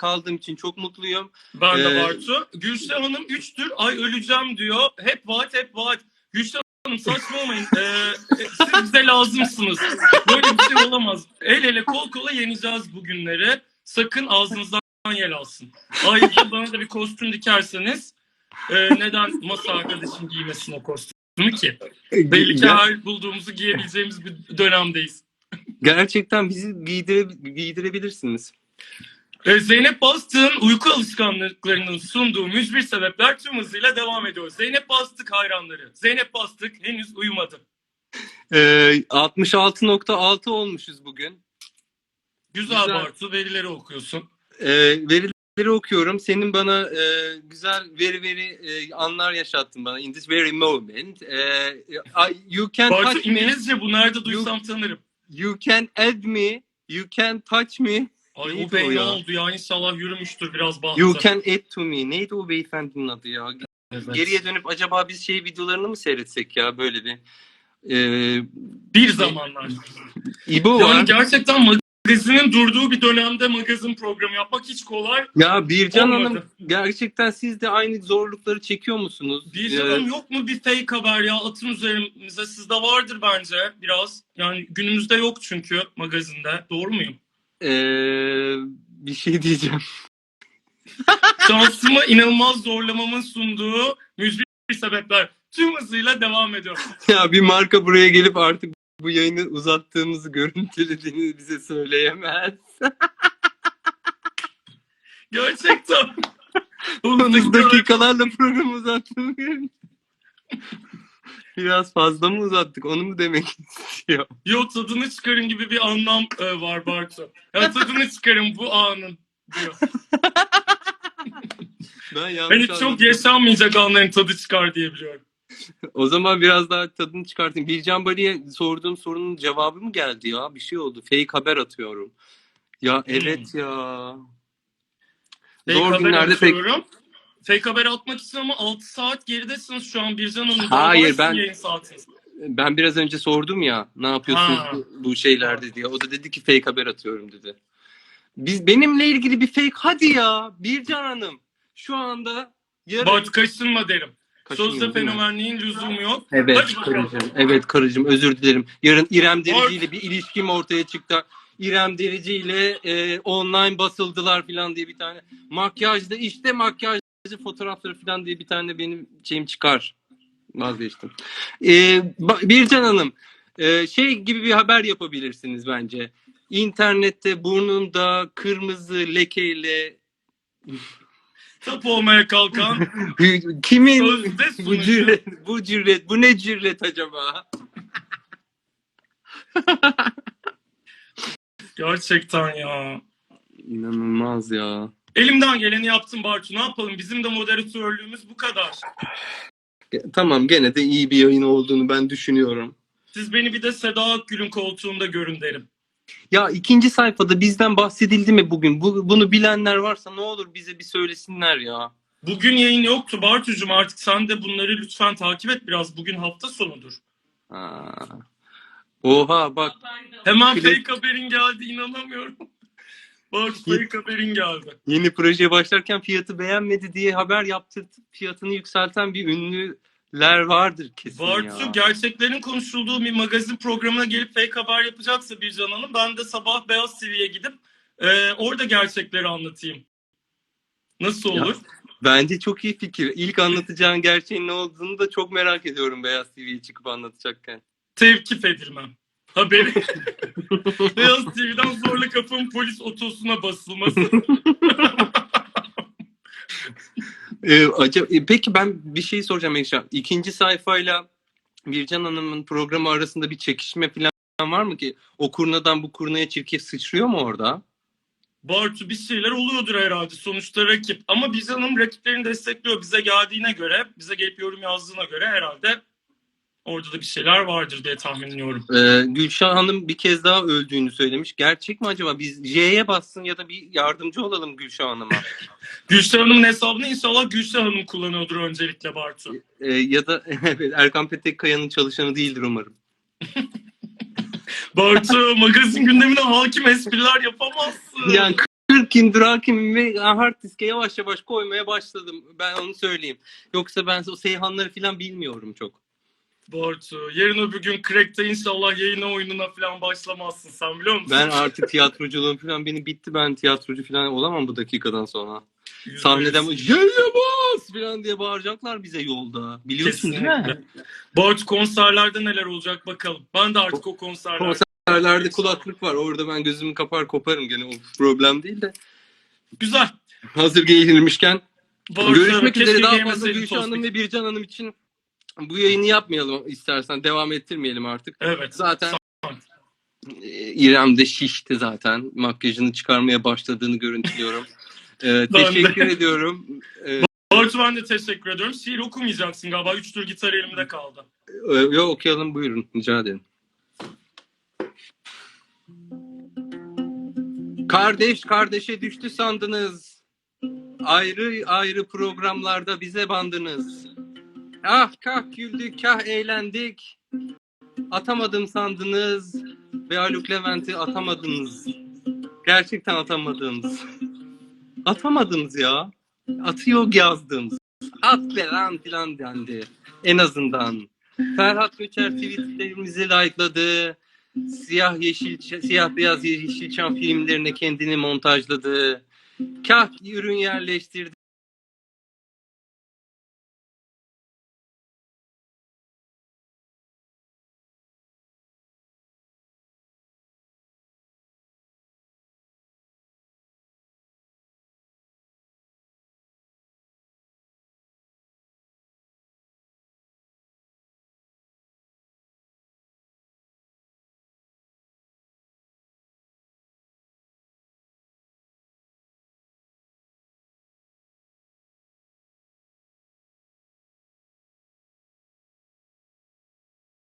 kaldığım için çok mutluyum. Ben de Ee, Bartu. Gülşah Hanım 3'tür ay öleceğim diyor. Hep vaat hep vaat. Gülşah Hanım saçmalamayın. Ee, siz bize lazımsınız. Böyle bir şey olamaz. El ele kol kola yeneceğiz bugünleri. Sakın ağzınızdan yel alsın. Ayrıca bana da bir kostüm dikerseniz e, neden masa arkadaşım giymesin o kostümü ki? Belli ki her bulduğumuzu giyebileceğimiz bir dönemdeyiz. gerçekten bizi giydire, giydirebilirsiniz. Ee, Zeynep Bastık'ın uyku alışkanlıklarının sunduğu mücbir sebepler tüm hızıyla devam ediyor. Zeynep Bastık hayranları. Zeynep Bastık henüz uyumadı. Ee, 66.6 olmuşuz bugün. Güzel, Güzel. Bartu verileri okuyorsun. Ee, verileri okuyorum. Senin bana e, güzel veri veri e, anlar yaşattın bana. In this very moment. Ee, I- you can Bartu touch me. İngilizce bu nerede duysam tanırım. You can add me. You can touch me. Ay Neydi o bey o ne ya? oldu ya inşallah yürümüştür biraz bahtı. You can add to me. Neydi o beyefendinin adı ya? Evet. Geriye dönüp acaba biz şey videolarını mı seyretsek ya böyle bir. Ee, Bir zamanlar. İbo Yani var. gerçekten magazinin durduğu bir dönemde magazin programı yapmak hiç kolay. Ya Bircan Olmadı. Hanım gerçekten siz de aynı zorlukları çekiyor musunuz? Bir Ee, canım yok mu bir fake haber ya atın üzerimize sizde vardır bence biraz. Yani günümüzde yok çünkü magazinde. Doğru muyum? Ee, bir şey diyeceğim. Şansımı inanılmaz zorlamamın sunduğu mücbir sebepler tüm hızıyla devam ediyor. Ya bir marka buraya gelip artık bu yayını uzattığımızı görüntülediğini bize söyleyemez. Gerçekten. Onun dakikalarla programı uzattığını Biraz fazla mı uzattık onu mu demek istiyor? Yo tadını çıkarın gibi bir anlam e, var Bartu. Ya tadını çıkarın bu anın diyor. Ben yanlış Hani çok anladım. yaşanmayacak anların tadı çıkar diye biliyorum. O zaman biraz daha tadını çıkartayım. Bircan Bali'ye sorduğum sorunun cevabı mı geldi ya? Bir şey oldu. Fake haber atıyorum. Ya evet ya. Fake Zor haber günlerde pek... atıyorum. Fake haber atmak için ama 6 saat geridesiniz şu an Bircan Hanım. Hayır, ben-. Ben biraz önce sordum ya ne yapıyorsunuz Ha. bu, bu şeylerde diye. O da dedi ki fake haber atıyorum dedi. Biz benimle ilgili bir fake hadi ya Bircan Hanım. Şu anda yarın Bartu kaşınma derim. Kaşınıyor, Sözde fenomenliğin lüzumu yok. Evet Hadi bakalım. karıcığım. Evet karıcığım özür dilerim. Yarın İrem Derici ile bir ilişkim ortaya çıktı. İrem Derici ile e, online basıldılar falan diye bir tane. Makyajda işte makyajcı fotoğrafları falan diye bir tane benim şeyim çıkar. Vazgeçtim. E, Ba- Bircan Hanım e, şey gibi bir haber yapabilirsiniz bence. İnternette burnunda kırmızı lekeyle Tap olmaya kalkan kimin bu cüret, bu cüret, bu ne cüret acaba? Gerçekten ya. İnanılmaz ya. Elimden geleni yaptım Bartu. Ne yapalım? Bizim de moderatörlüğümüz bu kadar. Tamam gene de iyi bir yayın olduğunu ben düşünüyorum. Siz beni bir de Seda Akgül'ün koltuğunda görün derim. Ya ikinci sayfada bizden bahsedildi mi bugün? Bu, bunu bilenler varsa ne olur bize bir söylesinler ya. Bugün yayın yoktu Bartucuğum artık sen de bunları lütfen takip et biraz. Bugün hafta sonudur. Ha. Oha bak Hemen fake haberin geldi inanamıyorum. Bartu fake haberin geldi. yeni projeye başlarken fiyatı beğenmedi diye haber yaptırtıp fiyatını yükselten bir ünlüler vardır kesin Bartu ya. gerçeklerin konuşulduğu bir magazin programına gelip fake haber yapacaksa bir Hanım ben de sabah Beyaz TV'ye gidip e, orada gerçekleri anlatayım. Nasıl Ya, olur? Bence çok iyi fikir. İlk anlatacağın gerçeğin ne olduğunu da çok merak ediyorum Beyaz TV'ye çıkıp anlatacakken. Tevkif edilmem. Haberi. Beyaz TV'den zorla kapının polis otosuna basılması. Ee, acaba, e, peki ben bir şey soracağım Ekşan. İkinci sayfayla Bircan Hanım'ın programı arasında bir çekişme falan var mı ki? O kurnadan bu kurnaya çirkef sıçrıyor mu orada? Bartu bir şeyler oluyordur herhalde. Sonuçta rakip. Ama biz hanım rakiplerini destekliyor. Bize geldiğine göre, bize gelip yorum yazdığına göre herhalde orada da bir şeyler vardır diye tahmin ediyorum. Ee, Gülşah Hanım bir kez daha öldüğünü söylemiş. Gerçek mi acaba? Biz J'ye bassın ya da bir yardımcı olalım Gülşah Hanım'a. Gülşah Hanım'ın hesabını inşallah Gülşah Hanım kullanıyordur öncelikle Bartu. Ee, ya da Erkan Petekkaya'nın çalışanı değildir umarım. Bartu magazin gündemine hakim espriler yapamazsın. Yani kır Birkin, Drakin ve hard diske yavaş yavaş koymaya başladım. Ben onu söyleyeyim. Yoksa ben o Seyhanları falan bilmiyorum çok. Bartu. Yarın öbür gün Crack'te inşallah yayına oyununa falan başlamazsın sen biliyor musun? Ben artık tiyatroculuğum falan benim bitti. Ben tiyatrocu falan olamam bu dakikadan sonra. Yüzde Sahneden yüz. yayına bas falan diye bağıracaklar bize yolda. Biliyorsun değil mi? Kesinlikle. Bartu konserlerde neler olacak bakalım. Ben de artık o konserlerde. Konserlerde kulaklık var. Orada ben gözümü kapar koparım gene. O problem değil de. Güzel. Hazır giyinilmişken Bartu, Görüşmek üzere. Daha fazla Gülşah Hanım ve Bircan Hanım için bu yayını yapmayalım istersen. Devam ettirmeyelim artık. Evet. Zaten e, İrem de şişti zaten. Makyajını çıkarmaya başladığını görüntülüyorum. Ee, teşekkür ediyorum. Ee, Bartu ben de teşekkür ediyorum. Şiir okumayacaksın galiba. Üç tür gitar elimde kaldı. e, yo, okuyalım buyurun. Rica ederim. Kardeş kardeşe düştü sandınız. Ayrı ayrı programlarda bize bandınız. Ah kah güldük kah eğlendik. Atamadım sandınız ve Haluk Levent'i atamadınız. Gerçekten atamadınız. Atamadınız ya. Atıyor yazdınız. At be lan filan dendi. En azından. Ferhat Göçer tweetlerimizi like'ladı. Siyah yeşil siyah beyaz yeşilçam filmlerine kendini montajladı. Kah ürün yerleştirdi.